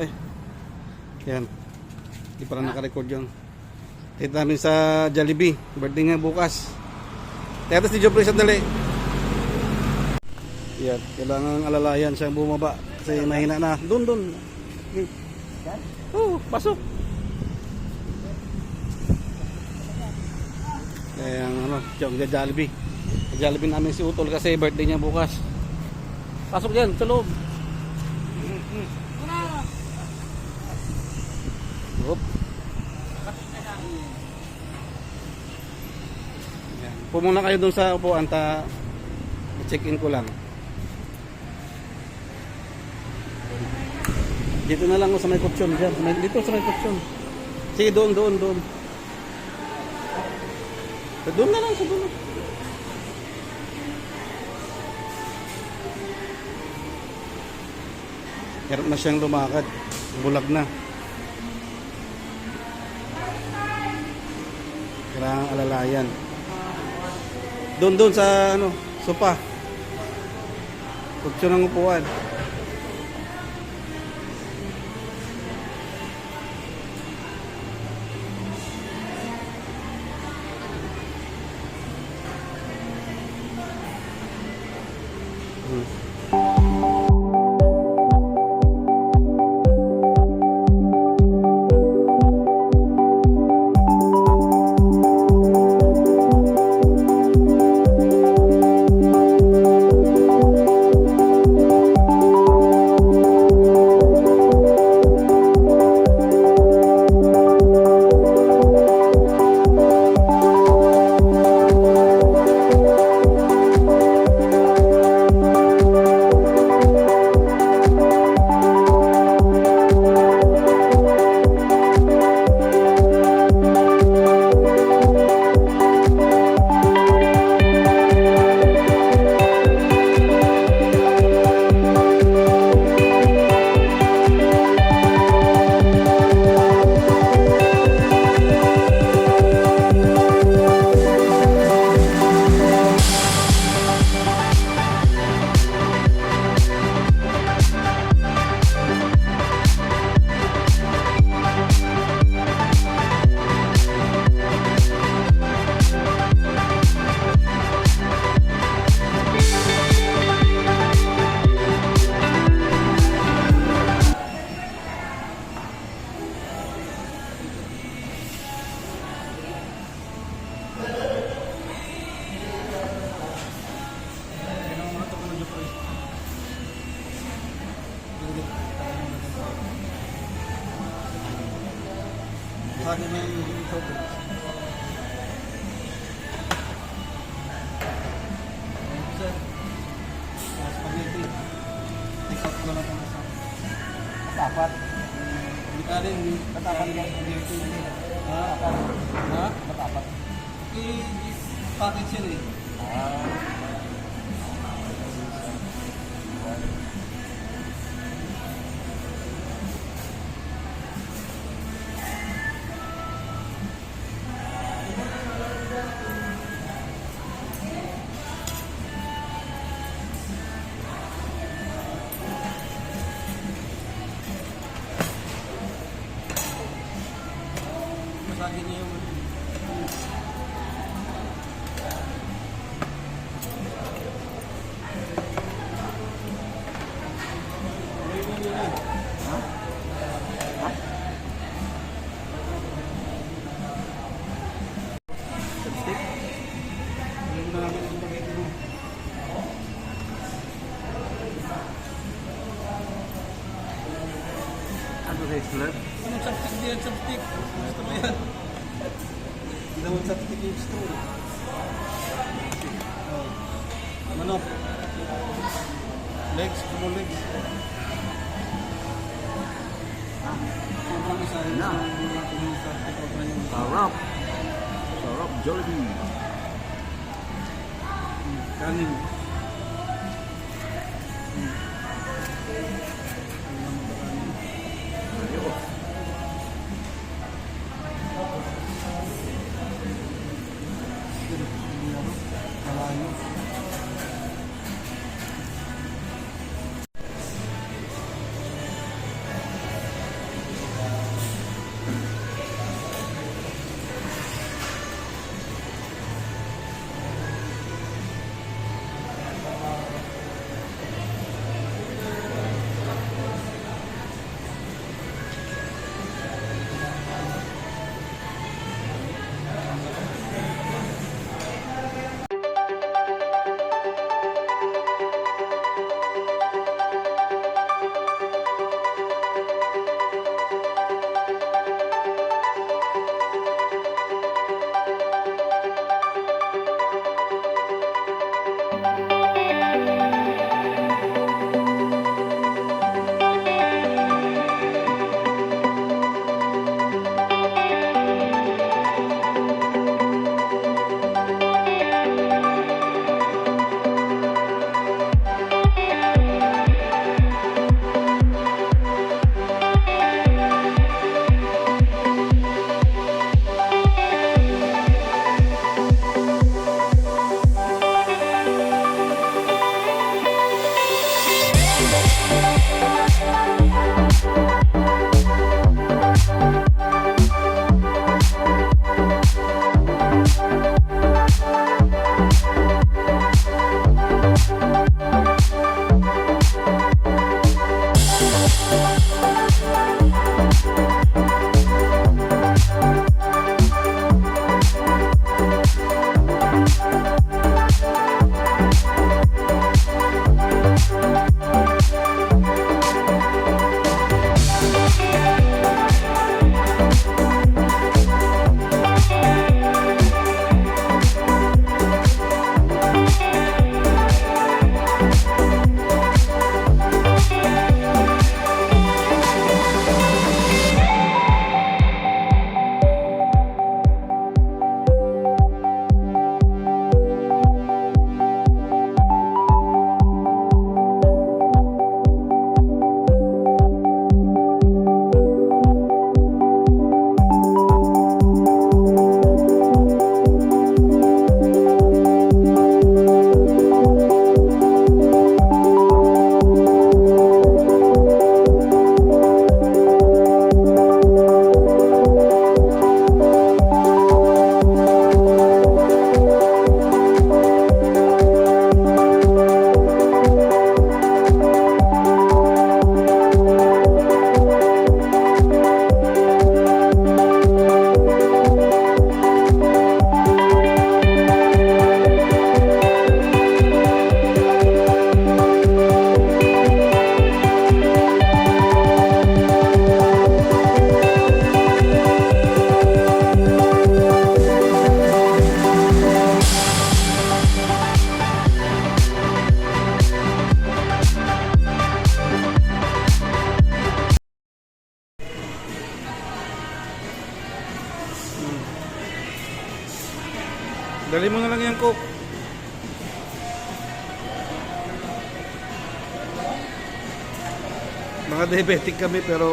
Ay. Yan. Hindi pa rin nakarecord yun. Kita namin sa Jollibee. Birthday nga bukas. Kaya si Jopre sandali. Yan. Kailangan alalayan siyang bumaba. Kasi mahina na. Doon, doon. Oo, oh, pasok. Kaya ang ano, yung Jollibee. Jollibee namin si Utol kasi birthday niya bukas. Pasok dyan, sa loob. Pumuna kayo dun sa upuan ta check-in ko lang. Dito na lang ako sa may kutsyon dyan. Dito sa may kutsyon. Sige, doon, doon, doon. Sa doon na lang, sa doon. Hirap na siyang lumakad. Bulag na. Kailangan alalayan. Doon, doon sa ano, sopa. Kutsyon ng upuan. Apat. Hindi ka rin, katapan mo spaghetti. Ha, apat. Ha? Katapat. Eh, package yun eh. Ah. Ano flip? Anong chopstick diyan? Chopstick. Gusto mo yan? Hindi naman chopstick yung straw. Oh. Manok. Legs, puro legs. Sobrang isa rin Na. sa sa Sarap. Sarap, Jollibee. kanin. Ayos. on Mga diabetic kami pero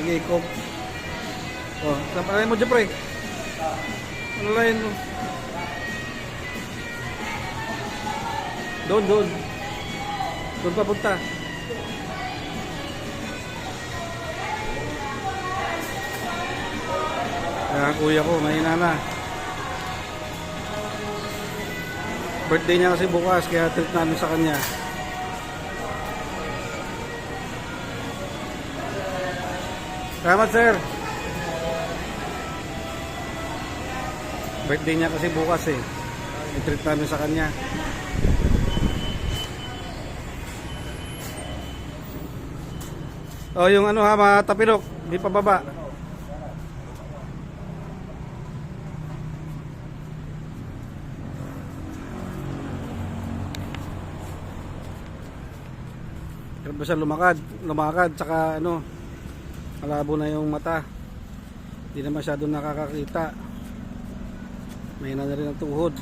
sige coke. Oh, sampalay mo dyan pre. Ano lain mo? Doon, doon. Doon papunta. Kaya kuya ko, mahina na. Birthday niya kasi bukas, kaya treat namin sa kanya. Salamat sir. Birthday niya kasi bukas eh. I-treat namin sa kanya. Oh, yung ano ha, mga tapilok, di pa baba. Hirap ba siya lumakad, lumakad, tsaka ano, malabo na yung mata. Hindi na masyado nakakakita. Mahina na rin ang tuhod.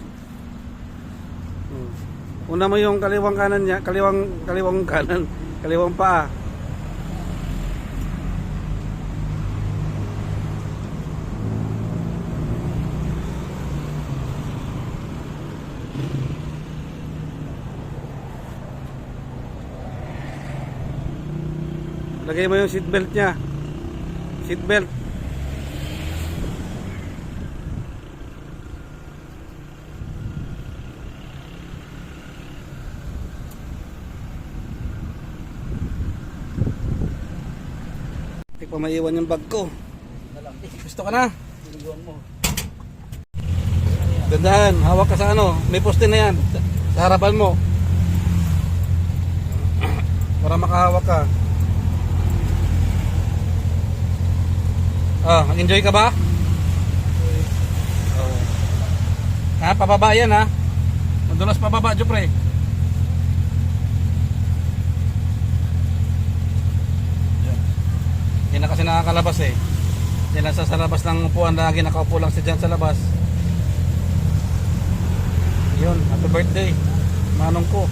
Oh. Una mo yung kaliwang kanan niya, kaliwang kaliwang kanan, kaliwang paa. Lagay mo yung seatbelt niya. Seatbelt. Hindi pa maiwan yung bag ko. Gusto ka na? Dandahan, hawak ka sa ano, may poste na yan. Sa harapan mo. Para makahawak ka. Oh, enjoy ka ba? Oh. Ha, pababa yan ha. Madulas pababa, Jupre. Yan. Na kasi nakakalabas eh. Yan sa, sa labas ng upuan lagi nakaupo lang siya dyan sa labas. Yun, happy birthday. Manong ko.